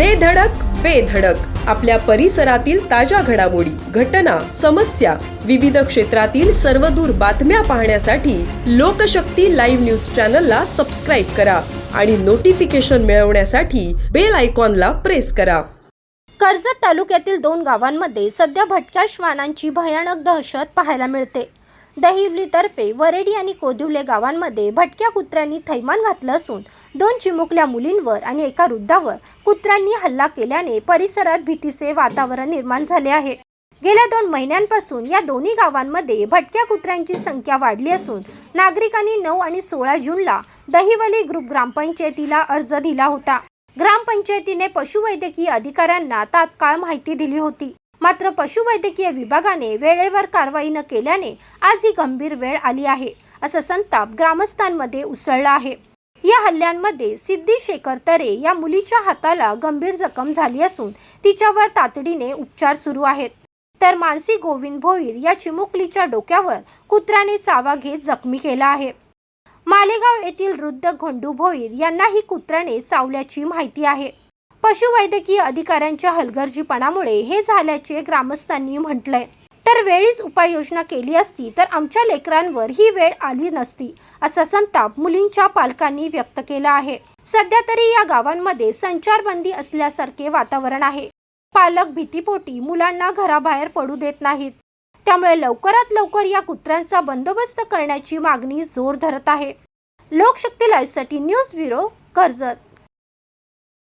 दे धडक बेधडक आपल्या परिसरातील ताज्या घडामोडी घटना समस्या विविध क्षेत्रातील सर्वदूर बातम्या पाहण्यासाठी लोकशक्ती लाईव्ह न्यूज चॅनलला सबस्क्राईब करा आणि नोटिफिकेशन मिळवण्यासाठी बेल आयकॉनला प्रेस करा. कर्जत तालुक्यातील दोन गावांमध्ये सध्या भटक्या श्वानांची भयानक दहशत पाहायला मिळते. दहिवलीतर्फे वरेडी आणि कोदिवले गावांमध्ये भटक्या कुत्र्यांनी थैमान घातलं असून दोन चिमुकल्या मुलींवर आणि एका वृद्धावर कुत्र्यांनी हल्ला केल्याने परिसरात भीतीचे वातावरण निर्माण झाले आहे. गेल्या दोन महिन्यांपासून या दोन्ही गावांमध्ये भटक्या कुत्र्यांची संख्या वाढली असून नागरिकांनी नऊ आणि सोळा जूनला दहिवली ग्रुप ग्रामपंचायतीला अर्ज दिला होता. ग्रामपंचायतीने पशुवैद्यकीय अधिकाऱ्यांना तात्काळ माहिती दिली होती. मात्र पशुवैद्यकीय विभागाने वेळेवर कारवाई न केल्याने आज ही गंभीर वेळ आली आहे असं संताप ग्रामस्थांमध्ये उसळला आहे. या हल्ल्यांमध्ये सिद्धी शेखर तरे या मुलीच्या हाताला गंभीर जखम झाली असून तिच्यावर तातडीने उपचार सुरू आहेत. तर मानसी गोविंद भोईर या चिमुकलीच्या डोक्यावर कुत्र्याने चावा घेत जखमी केला आहे. मालेगाव येथील वृद्ध घोंडू भोईर यांनाही कुत्र्याने चावल्याची माहिती आहे. पशुवैद्यकीय अधिकाऱ्यांच्या हलगर्जीपणामुळे हे झाल्याचे ग्रामस्थांनी म्हटलंय. तर वेळीच उपाययोजना केली असती तर आमच्या लेकरांवर ही वेळ आली नसती असा संताप मुलींच्या पालकांनी व्यक्त केला आहे. सध्या तरी या गावांमध्ये संचारबंदी असल्यासारखे वातावरण आहे. पालक भीतीपोटी मुलांना घराबाहेर पडू देत नाहीत. त्यामुळे लवकरात लवकर या कुत्र्यांचा बंदोबस्त करण्याची मागणी जोर धरत आहे. लोकशक्ती लाईव्हसाठी न्यूज ब्युरो कर्जत.